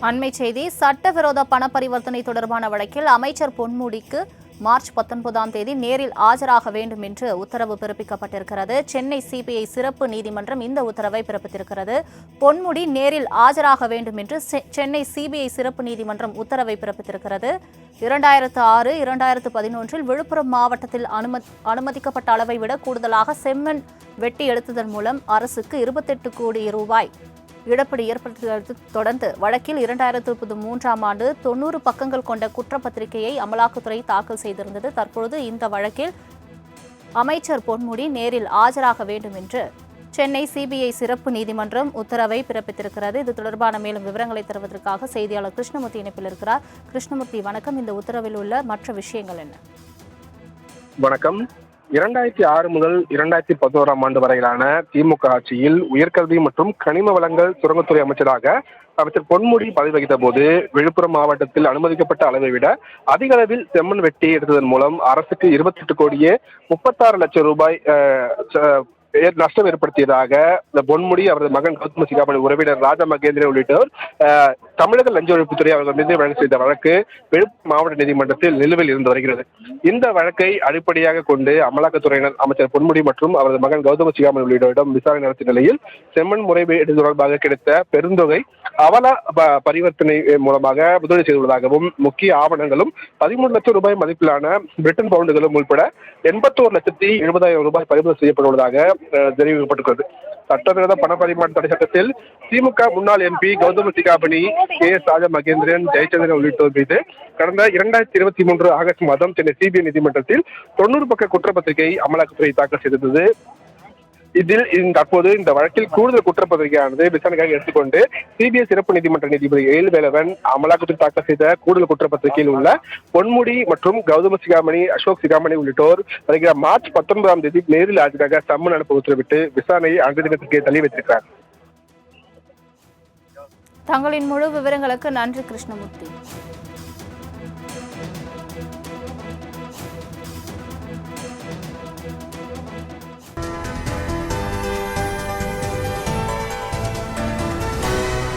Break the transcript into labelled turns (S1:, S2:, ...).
S1: அண்மை செய்தி சட்டவிரோத பண பரிவர்த்தனை தொடர்பான வழக்கில் அமைச்சர் பொன்முடிக்கு மார்ச் பத்தொன்பதாம் தேதி நேரில் ஆஜராக வேண்டும் என்று உத்தரவு பிறப்பிக்கப்பட்டிருக்கிறது. சென்னை சிபிஐ சிறப்பு நீதிமன்றம் இந்த உத்தரவை பிறப்பித்திருக்கிறது. பொன்முடி நேரில் ஆஜராக வேண்டும் என்று செ- சென்னை சிபிஐ சிறப்பு நீதிமன்றம் உத்தரவை பிறப்பித்திருக்கிறது. இரண்டாயிரத்து ஆறு இரண்டாயிரத்து பதினொன்றில் விழுப்புரம் மாவட்டத்தில் அனும அனுமதிக்கப்பட்ட அளவை விட கூடுதலாக செம்மண் வெட்டி எடுத்ததன் மூலம் அரசுக்கு இருபத்தெட்டு கோடி ரூபாய் இழப்பீடு ஏற்படுத்தியது தொடர்ந்து வழக்கில் இரண்டாயிரத்து முப்பது மூன்றாம் ஆண்டு தொண்ணூறு பக்கங்கள் கொண்ட குற்றப்பத்திரிகையை அமலாக்கத்துறை தாக்கல் செய்திருந்தது. தற்பொழுது இந்த வழக்கில் அமைச்சர் பொன்முடி நேரில் ஆஜராக வேண்டும் என்று சென்னை சிபிஐ சிறப்பு நீதிமன்றம் உத்தரவை பிறப்பித்திருக்கிறது. இது தொடர்பான மேலும் விவரங்களை தருவதற்காக செய்தியாளர் கிருஷ்ணமூர்த்தி இணைப்பில் இருக்கிறார். கிருஷ்ணமூர்த்தி வணக்கம். இந்த உத்தரவில் உள்ள மற்ற விஷயங்கள் என்ன?
S2: வணக்கம். இரண்டாயிரத்தி ஆறு முதல் இரண்டாயிரத்தி பதினோராம் ஆண்டு வரையிலான திமுக ஆட்சியில் உயர்கல்வி மற்றும் கனிம வளங்கள் சுரங்கத்துறை அமைச்சராக அமைச்சர் பொன்முடி பதவி வகித்த போது விழுப்புரம் மாவட்டத்தில் அனுமதிக்கப்பட்ட அளவை விட அதிக அளவில் செம்மண் வெட்டி எடுத்ததன் மூலம் அரசுக்கு இருபத்தி எட்டு கோடியே முப்பத்தாறு லட்சம் ரூபாய் நஷ்டம் ஏற்படுத்தியதாக இந்த பொன்முடி அவரது மகன் கௌதம சிகாமணி உறவினர் ராஜா மகேந்திரன் உள்ளிட்டோர் தமிழக லஞ்ச ஒழிப்புத்துறை அவர்கள் மீது வழக்கு செய்த வழக்கு விழுப்புரம் மாவட்ட நீதிமன்றத்தில் நிலுவையில் இருந்து வருகிறது. இந்த வழக்கை அடிப்படையாக கொண்டு அமலாக்கத்துறையினர் அமைச்சர் பொன்முடி மற்றும் அவரது மகன் கௌதம சிகாமணி உள்ளிட்டோரிடம் விசாரணை நடத்திய நிலையில் செம்மண் முறைகேடு தொடர்பாக கிடைத்த பெருந்தொகை அவல ப- பரிவர்த்தனை மூலமாக முதலீடு செய்துள்ளதாகவும் முக்கிய ஆவணங்களும் பதிமூணு லட்சம் ரூபாய் மதிப்பிலான பிரிட்டன் பவுண்டுகளும் உள்பட எண்பத்தோரு லட்சத்தி எழுபதாயிரம் ரூபாய் பறிமுதல் செய்யப்பட்டுள்ளதாக அஹ், தெரிவிக்கப்பட்டுள்ளது. சட்டவிரோத பண பரிமாற்ற தடை சட்டத்தில் திமுக முன்னாள் MP Gautham Sigamani K S Raja Mahendran Jayachandran உள்ளிட்டோர் மீது கடந்த இரண்டாயிரத்தி இருபத்தி மூன்று ஆகஸ்ட் மாதம் சென்னை சிபிஐ நீதிமன்றத்தில் தொண்ணூறு பக்க குற்றப்பத்திரிகை அமலாக்கத்துறை தாக்கல் செய்திருந்தது. இதில் இந்த தற்போது இந்த வழக்கில் கூடுதல் குற்றப்பத்திரிகையானது விசாரணைக்காக எடுத்துக்கொண்டு சிபிஐ சிறப்பு நீதிமன்ற நீதிபதி எயில் வேலவன் தாக்கல் செய்த கூடுதல் குற்றப்பத்திரிகையில் உள்ள பொன்முடி மற்றும் கௌதம சிகாமணி அசோக் சிகாமணி உள்ளிட்டோர் வருகிற மார்ச் பத்தொன்பதாம் தேதி நேரில் ஆஜராக சம்மன் அனுப்ப உத்தரவிட்டு விசாரணையை அன்றைய தினத்திற்கு தள்ளி வைத்திருக்கிறார்.
S1: தங்களின் முழு விவரங்களுக்கு நன்றி கிருஷ்ணமூர்த்தி.